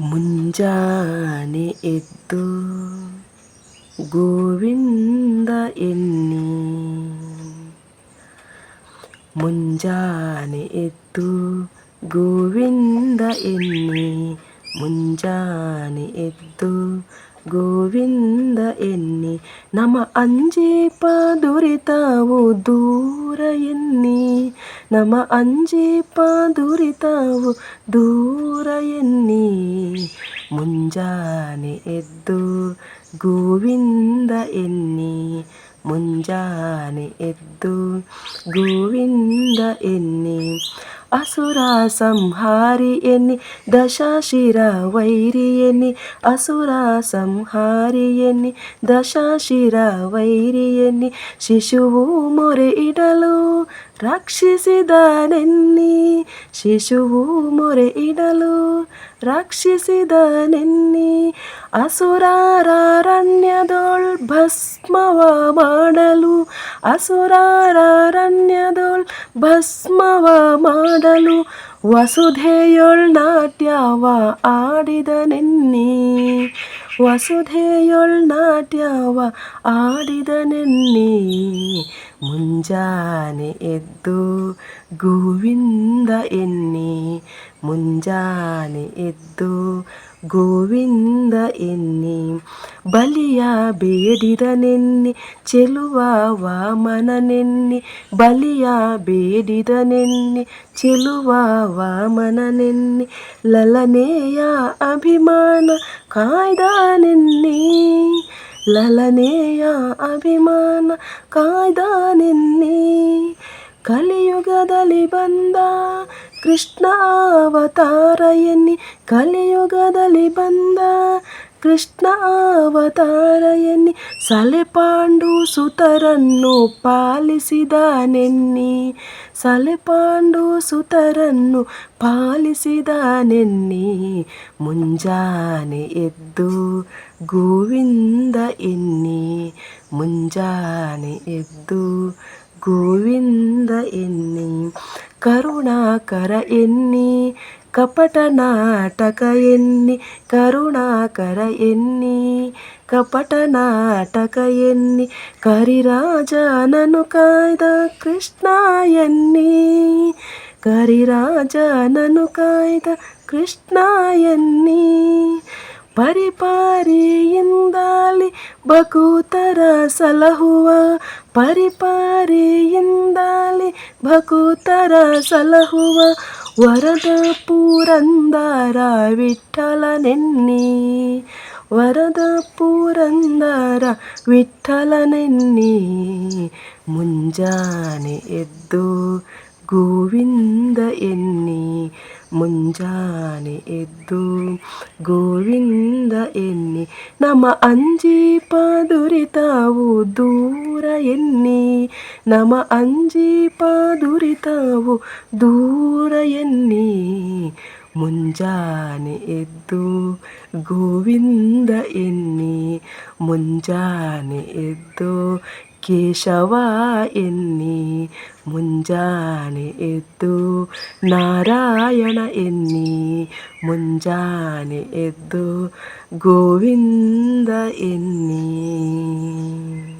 ಮುಂಜಾನೆ ಎದ್ದು ಗೋವಿಂದ ಎನ್ನಿ. ಮುಂಜಾನೆ ಎದ್ದು ಗೋವಿಂದ ಎನ್ನಿ. ಮುಂಜಾನೆ ಎದ್ದು ಗೋವಿಂದ ಎನ್ನಿ ನಮ್ಮ ಅಂಜೀಪ ದುರಿತಾವು ದೂರ ಎನ್ನಿ ನಮ್ಮ ಅಂಜೀಪ ದುರಿತಾವು ದೂರ ಎನ್ನಿ ಮುಂಜಾನೆ ಎದ್ದು ಗೋವಿಂದ ಎನ್ನಿ ಮುಂಜಾನೆ ಎದ್ದು ಗೋವಿಂದ ಎನ್ನಿ అసురా సంహారి ఎన్ని దశాశిర వైరి ఎన్ని అసురా సంహారి ఎన్ని దశాశిర వైరి ఎన్ని శిశువు మొరే ఇడలు ರಕ್ಷಿಸಿದನೆನ್ನಿ ಶಿಶುವು ಮೊರೆ ಇಡಲು. ರಕ್ಷಿಸಿದನೆನ್ನಿ ಅಸುರಾರಣ್ಯದೊಳ್ ಭಸ್ಮವ ಮಾಡಲು. ಅಸುರಾರಣ್ಯದೊಳ್ ಭಸ್ಮವ ಮಾಡಲು. ವಸುಧೆಯೊಳ್ ನಾಟ್ಯವ ಆಡಿದನೆನ್ನಿ. ವಸುಧೆಯೊಳ್ ನಾಟ್ಯವ ಆಡಿದನೆನ್ನಿ ಮುಂಜಾನೆ ಎದ್ದು ಗೋವಿಂದ ಎನ್ನಿ ಮುಂಜಾನೆ ಎದ್ದು ಗೋವಿಂದ ಎನ್ನಿ ಬಲಿಯ ಬೇಡಿದನೆನ್ನಿ ಚೆಲುವ ವಾಮನನೆನ್ನಿ ಬಲಿಯ ಬೇಡಿದನೆನ್ನಿ ಚೆಲುವ ವಾಮನನೆನ್ನಿ ಲಲನೆಯ ಅಭಿಮಾನ ಕಾಯ್ದಾನೆನ್ನಿ ಲಲನೆಯ ಅಭಿಮಾನ ಕಾಯ್ದಾನೆನ್ನಿ ಕಲಿಯುಗದಲ್ಲಿ ಬಂದ ಕೃಷ್ಣ ಅವತಾರ ಎನ್ನಿ ಕಲಿಯುಗದಲ್ಲಿ ಬಂದ ಕೃಷ್ಣ ಅವತಾರ ಎನ್ನಿ ಸಲೆಪಾಂಡು ಸುತರನ್ನು ಪಾಲಿಸಿದನೆನ್ನಿ, ಸಲೆಪಾಂಡು ಸುತರನ್ನು ಪಾಲಿಸಿದನೆನ್ನಿ, ಮುಂಜಾನೆ ಎದ್ದು ಗೋವಿಂದ ಎನ್ನಿ, ಮುಂಜಾನೆ ಎದ್ದು ಗೋವಿಂದ ಎನ್ನಿ. ಕರುಣಾಕರ ಎನ್ನಿ ಕಪಟ ನಾಟಕ ಎನ್ನಿ ಕರುಣಾಕರ ಎನ್ನಿ ಕಪಟ ನಾಟಕ ಎನ್ನಿ ಕರಿರಾಜನನು ಕಾಯ್ದ ಕೃಷ್ಣ ಎನ್ನಿ ಕರಿರಾಜನನು ಕಾಯ್ದ ಕೃಷ್ಣ ಎನ್ನಿ ಪರಿಪಾರಿಯಿಂದಾಲಿ ಭಕೂತರ ಸಲಹುವ ಪರಿಪಾರಿಯಿಂದಾಲಿ ಭಕೂತರ ಸಲಹುವ ವರದ ಪುರಂದರ ವಿಠಲನೆನ್ನಿ ವರದ ಪುರಂದರ ವಿಠಲನೆನ್ನಿ ಮುಂಜಾನೆ ಎದ್ದು ಗೋವಿಂದ ಎನ್ನಿ ಮುಂಜಾನೆ ಎದ್ದು ಗೋವಿಂದ ಎನ್ನಿ ನಮ್ಮ ಅಂಜಿ ಪಾದುರಿತಾವು ದೂರ ಎನ್ನಿ ನಮ್ಮ ಅಂಜಿ ಪಾದುರಿತಾವು ದೂರ ಎನ್ನಿ ಮುಂಜಾನೆ ಎದ್ದು ಗೋವಿಂದ ಎನ್ನಿ ಮುಂಜಾನೆ ಎದ್ದು ಕೇಶವ ಎನ್ನಿ ಮುಂಜಾನೆ ಎದ್ದು ನಾರಾಯಣ ಎನ್ನಿ ಮುಂಜಾನೆ ಎದ್ದು ಗೋವಿಂದ ಎನ್ನಿ.